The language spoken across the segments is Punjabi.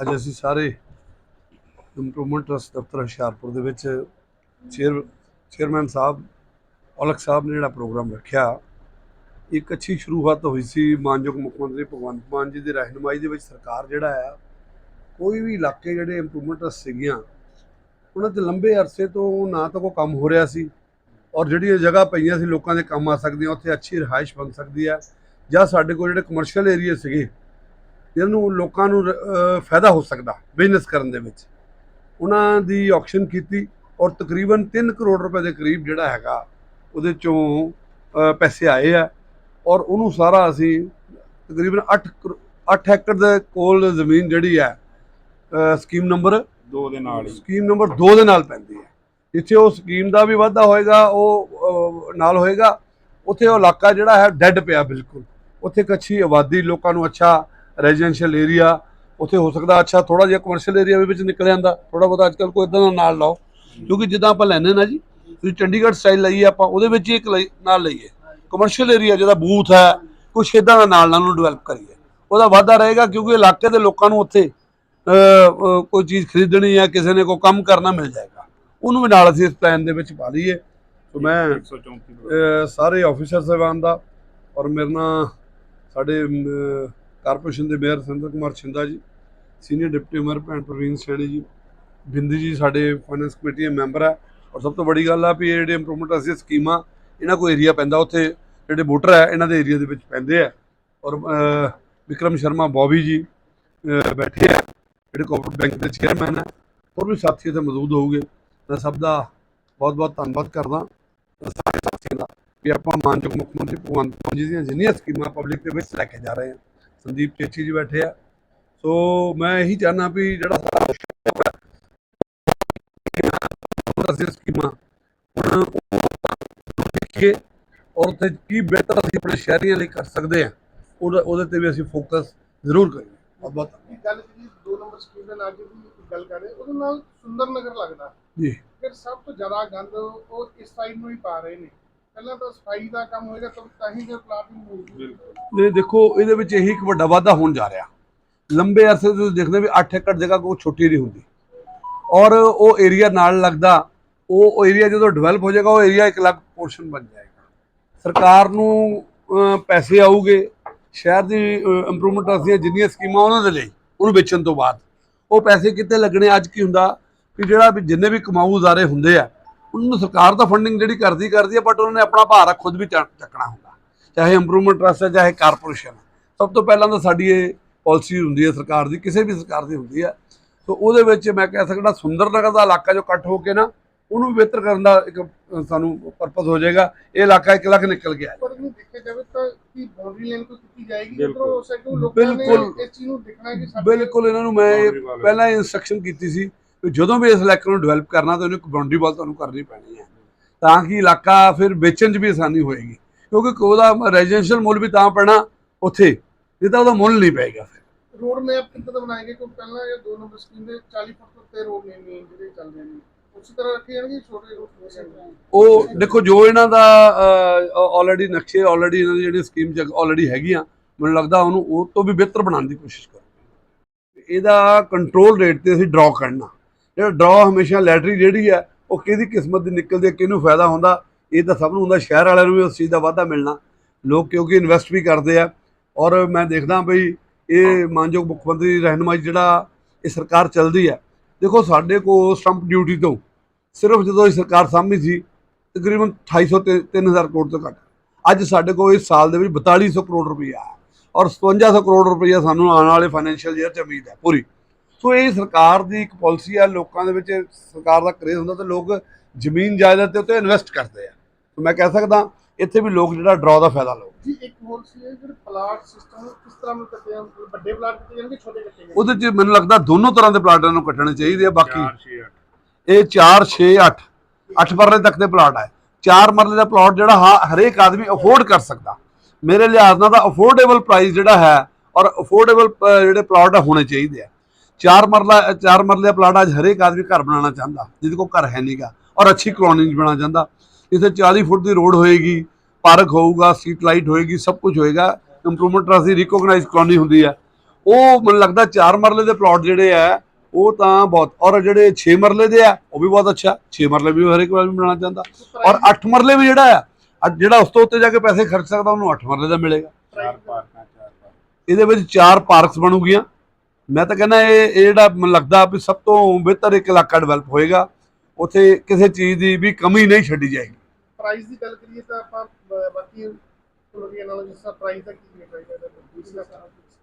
ਅੱਜ ਅਸੀਂ ਸਾਰੇ ਇੰਪਰੂਵਮੈਂਟ ਟਰਸਟ ਦਫ਼ਤਰ ਹੁਸ਼ਿਆਰਪੁਰ ਦੇ ਵਿੱਚ ਚੇਅਰ ਚੇਅਰਮੈਨ ਸਾਹਿਬ, ਔਲਖ ਸਾਹਿਬ ਨੇ ਜਿਹੜਾ ਪ੍ਰੋਗਰਾਮ ਰੱਖਿਆ, ਇੱਕ ਅੱਛੀ ਸ਼ੁਰੂਆਤ ਹੋਈ ਸੀ ਮਾਨਯੋਗ ਮੁੱਖ ਮੰਤਰੀ ਭਗਵੰਤ ਮਾਨ ਜੀ ਦੀ ਰਹਿਨੁਮਾਈ ਦੇ ਵਿੱਚ ਸਰਕਾਰ ਜਿਹੜਾ ਆ, ਕੋਈ ਵੀ ਇਲਾਕੇ ਜਿਹੜੇ ਇੰਪਰੂਵਮੈਂਟ ਟਰਸਟ ਸੀਗੀਆਂ, ਉਹਨਾਂ ਤੇ ਲੰਬੇ ਅਰਸੇ ਤੋਂ ਨਾ ਤਾਂ ਕੋਈ ਕੰਮ ਹੋ ਰਿਹਾ ਸੀ ਔਰ ਜਿਹੜੀਆਂ ਜਗ੍ਹਾ ਪਈਆਂ ਸੀ ਲੋਕਾਂ ਦੇ ਕੰਮ ਆ ਸਕਦੀਆਂ, ਉੱਥੇ ਅੱਛੀ ਰਿਹਾਇਸ਼ ਬਣ ਸਕਦੀ ਹੈ ਜਾਂ ਸਾਡੇ ਕੋਲ ਜਿਹੜੇ ਕਮਰਸ਼ੀਅਲ ਏਰੀਆ ਸੀਗੇ ਜਿਹਨੂੰ ਲੋਕਾਂ ਨੂੰ ਫਾਇਦਾ ਹੋ ਸਕਦਾ ਬਿਜ਼ਨਸ ਕਰਨ ਦੇ ਵਿੱਚ। ਉਹਨਾਂ ਦੀ ਆਕਸ਼ਨ ਕੀਤੀ ਔਰ ਤਕਰੀਬਨ 3 ਕਰੋੜ ਰੁਪਏ ਦੇ ਕਰੀਬ ਜਿਹੜਾ ਹੈਗਾ ਉਹਦੇ ਚੋਂ ਪੈਸੇ ਆਏ ਆ ਔਰ ਉਹਨੂੰ ਸਾਰਾ ਅਸੀਂ ਤਕਰੀਬਨ 8 8 ਏਕੜ ਦੇ ਕੋਲ ਜ਼ਮੀਨ ਜਿਹੜੀ ਹੈ ਸਕੀਮ ਨੰਬਰ ਦੋ ਦੇ ਨਾਲ ਹੀ। ਸਕੀਮ ਨੰਬਰ 2 ਦੇ ਨਾਲ ਪੈਂਦੀ ਹੈ। ਜਿੱਥੇ ਉਹ ਸਕੀਮ ਦਾ ਵੀ ਵਾਧਾ ਹੋਏਗਾ ਉਹ ਨਾਲ ਹੋਏਗਾ ਉੱਥੇ ਉਹ ਇਲਾਕਾ ਜਿਹੜਾ ਹੈ ਡੈੱਡ ਪਿਆ ਬਿਲਕੁਲ। ਉੱਥੇ ਇੱਕ ਅੱਛੀ ਆਬਾਦੀ ਲੋਕਾਂ ਨੂੰ ਅੱਛਾ ਰੈਜ਼ੀਡੈਂਸ਼ੀਅਲ ਏਰੀਆ ਉੱਥੇ ਹੋ ਸਕਦਾ ਅੱਛਾ ਥੋੜਾ ਜਿਹਾ ਕਮਰਸ਼ੀਅਲ ਏਰੀਆ ਵੀ ਵਿੱਚ ਨਿਕਲ ਜਾਂਦਾ। ਥੋੜਾ ਬਹੁਤਾ ਅੱਜਕੱਲ ਕੋਈ ਇਦਾਂ ਦਾ ਨਾਲ ਲਾਓ ਕਿਉਂਕਿ ਜਿੱਦਾਂ ਆਪਾਂ ਲੈਨੇ ਨਾ ਜੀ ਤੁਸੀਂ ਚੰਡੀਗੜ੍ਹ ਸਟਾਈਲ ਲਈਏ ਆਪਾਂ ਉਹਦੇ ਵਿੱਚ ਇੱਕ ਨਾਲ ਲਈਏ। ਕਮਰਸ਼ੀਅਲ ਏਰੀਆ ਜਿਹਦਾ ਬੂਥ ਹੈ ਕੁਛ ਇਦਾਂ ਦਾ ਨਾਲ ਨਾਲ ਨੂੰ ਡਿਵੈਲਪ ਕਰੀਏ। ਉਹਦਾ ਵਾਧਾ ਰਹੇਗਾ ਕਿਉਂਕਿ ਇਲਾਕੇ ਦੇ ਲੋਕਾਂ ਨੂੰ ਉੱਥੇ ਕੋਈ ਚੀਜ਼ ਖਰੀਦਣੀ ਹੈ ਕਿਸੇ ਨੇ ਕੋਈ ਕੰਮ ਕਰਨਾ ਮਿਲ ਜਾਏਗਾ। ਉਹਨੂੰ ਵੀ ਨਾਲ ਅਸੀਂ ਇਸ ਪਲਾਨ ਦੇ ਵਿੱਚ ਪਾ ਲਈਏ ਸੋ ਮੈਂ 134 ਅਹ ਸਾਰੇ ਆਫੀਸਰ ਸਾਹਿਬਾਨ ਦਾ ਔਰ ਮੇਰੇ ਨਾਲ ਸਾਡੇ ਕਾਰਪੋਰੇਸ਼ਨ ਦੇ ਮੇਅਰ ਸੰਦਰ ਕੁਮਾਰ ਛਿੰਦਾ ਜੀ ਸੀਨੀਅਰ ਡਿਪਟੀ ਮੇਅਰ ਭੈਣ ਪ੍ਰਵੀਨ ਸੈਣੀ ਜੀ ਬਿੰਦੀ ਜੀ ਸਾਡੇ ਫਾਈਨੈਂਸ ਕਮੇਟੀ ਦੇ ਮੈਂਬਰ ਹੈ ਔਰ ਸਭ ਤੋਂ ਵੱਡੀ ਗੱਲ ਆ ਵੀ ਇਹ ਜਿਹੜੇ ਇੰਪਰੂਵਮੈਂਟ ਅਸੀਂ ਸਕੀਮਾਂ ਇਹਨਾਂ ਕੋਈ ਏਰੀਆ ਪੈਂਦਾ। ਉੱਥੇ ਜਿਹੜੇ ਵੋਟਰ ਹੈ ਇਹਨਾਂ ਦੇ ਏਰੀਆ ਦੇ ਵਿੱਚ ਪੈਂਦੇ ਆ। ਔਰ ਅਹ, ਵਿਕਰਮ ਸ਼ਰਮਾ ਬੌਬੀ ਜੀ ਬੈਠੇ ਆ। ਜਿਹੜੇ ਕੋਆਪਰੇਟਿਵ ਬੈਂਕ ਦੇ ਚੇਅਰਮੈਨ ਹੈ ਹੋਰ ਵੀ ਸਾਥੀ ਇੱਥੇ ਮੌਜੂਦ ਹੋਊਗੇ। ਮੈਂ ਸਭ ਦਾ ਬਹੁਤ ਬਹੁਤ ਧੰਨਵਾਦ ਕਰਦਾ। ਵੀ ਆਪਾਂ ਮਾਨਯੋਗ ਮੁੱਖ ਮੰਤਰੀ ਭਗਵੰਤ ਮਾਨ ਜੀ ਦੀਆਂ ਜਿੰਨੀਆਂ ਸਕੀਮਾਂ ਪਬਲਿਕ ਦੇ ਵਿੱਚ ਲੈ ਕੇ ਜਾ ਰਹੇ ਹਾਂ। ਸੰਦੀਪ ਚੇਚੀ ਜੀ ਬੈਠੇ ਆ। ਸੋ ਮੈਂ ਇਹੀ ਚਾਹਨਾ ਵੀ ਜਿਹੜਾ ਸਾਰਾ ਅਸੀਂ ਸਕੀਮਾਂ ਦੇਖੀਏ ਔਰ ਉੱਥੇ ਕੀ ਬਿਹਤਰ ਅਸੀਂ ਆਪਣੇ ਸ਼ਹਿਰੀਆਂ ਲਈ ਕਰ ਸਕਦੇ ਹਾਂ ਉਹਦਾ- ਉਹਦੇ ਤੇ ਵੀ ਅਸੀਂ ਫੋਕਸ ਜ਼ਰੂਰ ਕਰੀਏ। ਬਹੁਤ ਬਹੁਤ ਗੱਲ ਜਿਹੜੀ ਦੋ ਨੰਬਰ ਸਕੀਮ ਦੇ ਨਾਲ ਜਿਹੜੀ ਗੱਲ ਕਰ ਰਹੇ ਉਹਦੇ ਨਾਲ ਸੁੰਦਰ ਨਗਰ ਲੱਗਦਾ। ਜੀ। ਫਿਰ ਸਭ ਤੋਂ ਜ਼ਿਆਦਾ ਗੰਦ ਉਹ ਇਸ ਸਾਈਡ ਨੂੰ ਹੀ ਪਾ ਰਹੇ ਨੇ। ਪਹਿਲਾਂ ਤਾਂ ਸਫ਼ਾਈ ਦਾ ਕੰਮ ਹੋਏਗਾ, ਤਾਂ ਤਾਂ ਹੀ ਜੇ ਪਲਾਟਿੰਗ ਹੋਊਗੀ ਬਿਲਕੁਲ। ਇਹ ਦੇਖੋ, ਇਹਦੇ ਵਿੱਚ ਇਹੀ ਇੱਕ ਵੱਡਾ ਵਾਧਾ ਹੋਣ ਜਾ ਰਿਹਾ। ਲੰਬੇ ਅਰਸੇ ਤੋਂ ਤੁਸੀਂ ਦੇਖਦੇ ਵੀ 8 ਏਕੜ ਜਗ੍ਹਾ ਕੋਈ ਛੋਟੀ ਨਹੀਂ ਹੁੰਦੀ। ਔਰ ਉਹ ਏਰੀਆ ਨਾਲ ਲੱਗਦਾ, ਉਹ ਏਰੀਆ ਜਦੋਂ ਡਿਵੈਲਪ ਹੋ ਜਾਏਗਾ, ਉਹ ਏਰੀਆ ਇੱਕ ਅਲੱਗ ਪੋਰਸ਼ਨ ਬਣ ਜਾਏਗਾ। ਸਰਕਾਰ ਨੂੰ ਪੈਸੇ ਆਉਗੇ ਸ਼ਹਿਰ ਦੀ ਇੰਪਰੂਵਮੈਂਟ ਦੀਆਂ ਜਿੰਨੀਆਂ ਸਕੀਮਾਂ ਉਹਨਾਂ ਦੇ ਲਈ, ਉਹਨੂੰ ਵੇਚਣ ਤੋਂ ਬਾਅਦ। ਉਹ ਪੈਸੇ ਕਿੱਥੇ ਲੱਗਣੇ, ਅੱਜ ਕੀ ਹੁੰਦਾ? ਕਿ ਜਿਹੜਾ ਵੀ ਜਿੰਨੇ ਵੀ ਕਮਾਊ ਜ਼ਾਰੇ ਹੁੰਦੇ ਆ ਉਹਨਾਂ ਨੂੰ ਸਰਕਾਰ ਤਾਂ ਫੰਡਿੰਗ ਜਿਹੜੀ ਕਰਦੀ ਕਰਦੀ ਹੈ ਬਟ ਉਹਨਾਂ ਨੇ ਆਪਣਾ ਭਾਰ ਖੁਦ ਵੀ ਚੱਕ- ਚੱਕਣਾ ਹੁੰਦਾ ਚਾਹੇ ਇੰਪਰੂਵਮੈਂਟ ਟਰਸਟ ਹੈ ਚਾਹੇ ਕਾਰਪੋਰੇਸ਼ਨ ਸਭ ਤੋਂ ਪਹਿਲਾਂ ਤਾਂ ਸਾਡੀ ਇਹ ਪਾਲਿਸੀ ਹੁੰਦੀ ਹੈ ਸਰਕਾਰ ਦੀ ਕਿਸੇ ਵੀ ਸਰਕਾਰ ਦੀ ਹੁੰਦੀ ਹੈ ਸੋ ਉਹਦੇ ਵਿੱਚ ਮੈਂ ਕਹਿ ਸਕਦਾ ਸੁੰਦਰ ਨਗਰ ਦਾ ਇਲਾਕਾ ਜੋ ਇਕੱਠ ਹੋ ਕੇ ਨਾ ਉਹਨੂੰ ਬਿਹਤਰ ਕਰਨ ਦਾ ਇੱਕ ਸਾਨੂੰ ਪਰਪਸ ਹੋ ਜਾਏਗਾ ਇਹ ਇਲਾਕਾ ਇੱਕ ਲੱਖ ਨਿਕਲ ਗਿਆ ਹੈ। ਪਰ ਇਹਨੂੰ ਦੇਖਿਆ ਜਾਵੇ ਤਾਂ ਕੀ ਬਾਉਂਡਰੀ ਲਾਈਨ ਤੋਂ ਕੀਤੀ ਜਾਏਗੀ ਬਿਲਕੁਲ। ਉਧਰੋਂ ਸਾਈਡ ਨੂੰ ਲੋਕਾਂ ਨੇ ਬਿਲਕੁਲ। ਇਸ ਚੀਜ਼ ਨੂੰ ਦੇਖਣਾ ਹੈ ਕਿ ਸਾਡੇ ਬਿਲਕੁਲ ਇਹਨਾਂ ਨੂੰ ਮੈਂ। ਪਹਿਲਾਂ ਇਨਸਟਰਕਸ਼ਨ ਕੀਤੀ ਸੀ ਜਦੋਂ ਵੀ ਇਸ ਇਲਾਕੇ ਨੂੰ ਡਿਵੈਲਪ ਕਰਨਾ ਤਾਂ ਉਹਨੂੰ ਇੱਕ ਬਾਉਂਡਰੀ ਵਾਲ ਤੁਹਾਨੂੰ ਕਰਨੀ ਪੈਣੀ ਹੈ। ਤਾਂ ਕਿ ਇਲਾਕਾ ਫਿਰ ਵੇਚਣ 'ਚ ਵੀ ਆਸਾਨੀ ਹੋਏਗੀ। ਕਿਉਂਕਿ ਉਹਦਾ ਰੈਜ਼ੀਡੈਂਸ਼ੀਅਲ ਮੁੱਲ ਵੀ ਤਾਂ ਪੈਣਾ ਉੱਥੇ ਨਹੀਂ ਤਾਂ ਉਹਦਾ ਮੁੱਲ ਨਹੀਂ ਪਏਗਾ ਫਿਰ। ਰੋਡ ਮੈਪ ਕਿੱਦਾਂ ਦਾ ਬਣਾਏਗੇ? ਕਿਉਂਕਿ ਪਹਿਲਾਂ ਇਹ ਦੋ ਨੰਬਰ ਸਕੀਮ ਦੇ 40 ਫੁੱਟ ਉੱਤੇ ਰੋਡ ਨੇ ਮੇਨ ਜਿਹੜੇ ਚੱਲਦੇ ਨੇ। ਉਸੇ ਤਰ੍ਹਾਂ ਰੱਖੇ ਜਾਣਗੇ ਛੋਟੇ ਰੋਡ ਉਹ ਦੇਖੋ ਜੋ ਇਹਨਾਂ ਦਾ ਆਲਰੇਡੀ ਨਕਸ਼ੇ ਆਲਰੇਡੀ ਇਹਨਾਂ ਦੀ ਜਿਹੜੀ ਸਕੀਮ ਚ ਆਲਰੇਡੀ ਹੈਗੀਆਂ ਮੈਨੂੰ ਲੱਗਦਾ ਉਹਨੂੰ ਉਹ ਤੋਂ ਵੀ ਬਿਹਤਰ ਬਣਾਉਣ ਦੀ ਕੋਸ਼ਿਸ਼ ਕਰੋ ਇਹਦਾ ਕੰਟਰੋਲ ਰੇਟ ਤੇ ਅਸੀਂ ਡਰਾਅ ਕਰਨਾ। ਜਿਹੜਾ ਡਰਾਅ ਹਮੇਸ਼ਾ ਲੈਟਰੀ ਜਿਹੜੀ ਹੈ, ਉਹ ਕਿਹਦੀ ਕਿਸਮਤ ਦੀ ਨਿਕਲਦੀ ਹੈ, ਕਿਹਨੂੰ ਫਾਇਦਾ ਹੁੰਦਾ, ਇਹ ਤਾਂ ਸਭ ਨੂੰ ਹੁੰਦਾ, ਸ਼ਹਿਰ ਵਾਲਿਆਂ ਨੂੰ ਵੀ ਉਸ ਚੀਜ਼ ਦਾ ਵਾਧਾ ਮਿਲਣਾ। ਲੋਕ ਕਿਉਂਕਿ ਇਨਵੈਸਟ ਵੀ ਕਰਦੇ ਆ। ਔਰ ਮੈਂ ਦੇਖਦਾ ਬਈ, ਇਹ ਮਾਨਯੋਗ ਮੁੱਖ ਮੰਤਰੀ ਦੀ ਰਹਿਨੁਮਾਈ ਜਿਹੜਾ, ਇਹ ਸਰਕਾਰ ਚੱਲਦੀ ਹੈ। ਦੇਖੋ, ਸਾਡੇ ਕੋਲ ਸਟੰਪ ਡਿਊਟੀ ਤੋਂ ਸਿਰਫ ਜਦੋਂ ਇਹ ਸਰਕਾਰ ਸਾਹਮਣੇ ਸੀ, ਤਕਰੀਬਨ 2800 ਤੇ 3000 ਕਰੋੜ ਤੋਂ ਘੱਟ। ਅੱਜ ਸਾਡੇ ਕੋਲ ਇਸ ਸਾਲ ਦੇ ਵਿੱਚ 4200 ਕਰੋੜ ਰੁਪਈਆ ਹੈ। ਔਰ 5700 ਕਰੋੜ ਰੁਪਈਆ ਸਾਨੂੰ ਆਉਣ ਵਾਲੇ ਫਾਈਨੈਂਸ਼ੀਅਲ ਈਅਰ 'ਚ ਉਮੀਦ ਹੈ, ਪੂਰੀ। ਸੋ ਇਹ ਸਰਕਾਰ ਦੀ ਇੱਕ ਪਾਲਿਸੀ ਹੈ ਲੋਕਾਂ ਦੇ ਵਿੱਚ ਸਰਕਾਰ ਦਾ ਕਰੇਜ਼ ਹੁੰਦਾ ਤੇ ਲੋਕ ਜ਼ਮੀਨ ਜਾਇਦਾਦ ਦੇ ਉੱਤੇ ਇਨਵੈਸਟ ਕਰਦੇ ਆ। ਸੋ ਮੈਂ ਕਹਿ ਸਕਦਾ ਇੱਥੇ ਵੀ ਲੋਕ ਜਿਹੜਾ ਡਰਾਅ ਦਾ ਫਾਇਦਾ ਲਓ। ਜੀ ਇੱਕ ਹੋਰ ਸੀ ਇਹ ਜਿਹੜੇ ਪਲਾਟ ਸਿਸਟਮ ਕਿਸ ਤਰ੍ਹਾਂ ਨੂੰ ਕੱਟੇ ਜਾਣ ਵੱਡੇ ਪਲਾਟ ਕੱਟੇ ਜਾਣਗੇ ਛੋਟੇ ਕੱਟੇ ਜਾਣਗੇ? ਉਹਦੇ 'ਚ ਮੈਨੂੰ ਲੱਗਦਾ ਦੋਨੋਂ ਤਰ੍ਹਾਂ ਦੇ ਪਲਾਟਾਂ ਨੂੰ ਕੱਟਣੇ ਚਾਹੀਦੇ ਆ ਬਾਕੀ 4 6 8 ਇਹ 4 6 8 8 ਮਰਲੇ ਤੱਕ ਦੇ ਪਲਾਟ ਹੈ 4 ਮਰਲੇ ਦਾ ਪਲਾਟ ਜਿਹੜਾ ਹਾਂ ਹਰੇਕ ਆਦਮੀ ਅਫੋਰਡ ਕਰ ਸਕਦਾ। ਮੇਰੇ ਲਿਹਾਜ਼ ਨਾਲ ਤਾਂ ਅਫੋਰਡੇਬਲ ਪ੍ਰਾਈਸ ਜਿਹੜਾ ਹੈ ਔਰ ਅਫੋਰਡੇਬਲ ਜਿਹੜੇ ਪਲਾਟ ਹੋਣੇ ਚਾਹੀਦੇ ਆ। 4 ਮਰਲਾ 4 ਮਰਲੇ ਦਾ ਪਲਾਟ ਅੱਜ ਹਰੇਕ ਆਦਮੀ ਘਰ ਬਣਾਉਣਾ ਚਾਹੁੰਦਾ ਜਿਹਦੇ ਕੋਲ ਘਰ ਹੈ ਨਹੀਂਗਾ ਔਰ ਅੱਛੀ ਕਲੋਨੀ ਬਣਾਉਣਾ ਚਾਹੁੰਦਾ ਇੱਥੇ 40 ਫੁੱਟ ਦੀ ਰੋਡ ਹੋਏਗੀ ਪਾਰਕ ਹੋਊਗਾ ਸਟਰੀਟ ਲਾਈਟ ਹੋਏਗੀ ਸਭ ਕੁਝ ਹੋਏਗਾ ਇੰਪਰੂਵਮੈਂਟ ਟਰਸਟ ਦੀ ਰਿਕੋਗਨਾਈਜ਼ ਕਲੋਨੀ ਹੁੰਦੀ ਹੈ। ਉਹ ਮੈਨੂੰ ਲੱਗਦਾ 4 ਮਰਲੇ ਦੇ ਪਲਾਟ ਜਿਹੜੇ ਆ ਉਹ ਤਾਂ ਬਹੁਤ ਔਰ ਜਿਹੜੇ 6 ਮਰਲੇ ਦੇ ਆ ਉਹ ਵੀ ਬਹੁਤ ਅੱਛਾ 6 ਮਰਲੇ ਵੀ ਹਰ ਇੱਕ ਵਾਰ ਬਣਾਉਣਾ ਚਾਹੁੰਦਾ। ਔਰ 8 ਮਰਲੇ ਵੀ ਜਿਹੜਾ ਆ ਜਿਹੜਾ ਉਸ ਤੋਂ ਉੱਤੇ ਜਾ ਕੇ ਪੈਸੇ ਖਰਚ ਸਕਦਾ ਉਹਨੂੰ 8 ਮਰਲੇ ਦਾ ਮਿਲੇਗਾ। ਚਾਰ ਪਾਰਕਾਂ ਚਾਰ ਪਾਰਕ ਇਹਦੇ ਵਿੱਚ ਚਾਰ ਪਾਰਕਸ ਬਣੂਗੀਆਂ। ਮੈਂ ਤਾਂ ਕਹਿੰਦਾ ਇਹ ਇਹ ਜਿਹੜਾ ਮੈਨੂੰ ਲੱਗਦਾ ਵੀ ਸਭ ਤੋਂ ਬਿਹਤਰ ਇੱਕ ਇਲਾਕਾ ਡਿਵੈਲਪ ਹੋਏਗਾ ਉੱਥੇ ਕਿਸੇ ਚੀਜ਼ ਦੀ ਵੀ ਕਮੀ ਨਹੀਂ ਛੱਡੀ ਜਾਏਗੀ। ਪ੍ਰਾਈਸ ਦੀ ਗੱਲ ਕਰੀਏ ਤਾਂ ਆਪਾਂ ਬਾਕੀ ਕਲੋਨੀਆਂ ਨਾਲੋਂ ਜਿਸ ਪ੍ਰਾਈਸ ਦਾ ਕੀ ਦੂਸਰਾ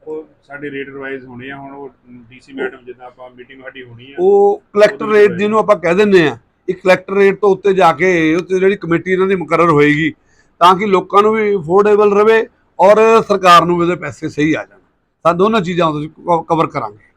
ਉਹ ਸਾਡੇ ਰੇਟ ਰਿਵਾਈਜ਼ ਹੋਣੇ ਆ ਹੁਣ ਉਹ ਡੀਸੀ ਮੈਡਮ ਜਿੱਦਾਂ ਆਪਾਂ ਮੀਟਿੰਗ ਸਾਡੀ ਹੋਣੀ ਆ ਉਹ ਕਲੈਕਟਰ ਰੇਟ ਜਿਹਨੂੰ ਆਪਾਂ ਕਹਿ ਦਿੰਦੇ ਆ ਇਹ ਕਲੈਕਟਰ ਰੇਟ ਤੋਂ ਉੱਤੇ ਜਾ ਕੇ ਉੱਤੇ ਜਿਹੜੀ ਕਮੇਟੀ ਇਹਨਾਂ ਦੀ ਮੁਕਰਰ ਹੋਏਗੀ ਤਾਂ ਕਿ ਲੋਕਾਂ ਨੂੰ ਵੀ ਅਫੋਰਡੇਬਲ ਰਵੇ ਔਰ ਸਰਕਾਰ ਨੂੰ ਵੀ ਪੈਸੇ ਸਹੀ ਆ ਜਾਣ। ਤਾਂ ਦੋਨੋਂ ਚੀਜ਼ਾਂ ਕਵਰ ਕਰਾਂਗੇ।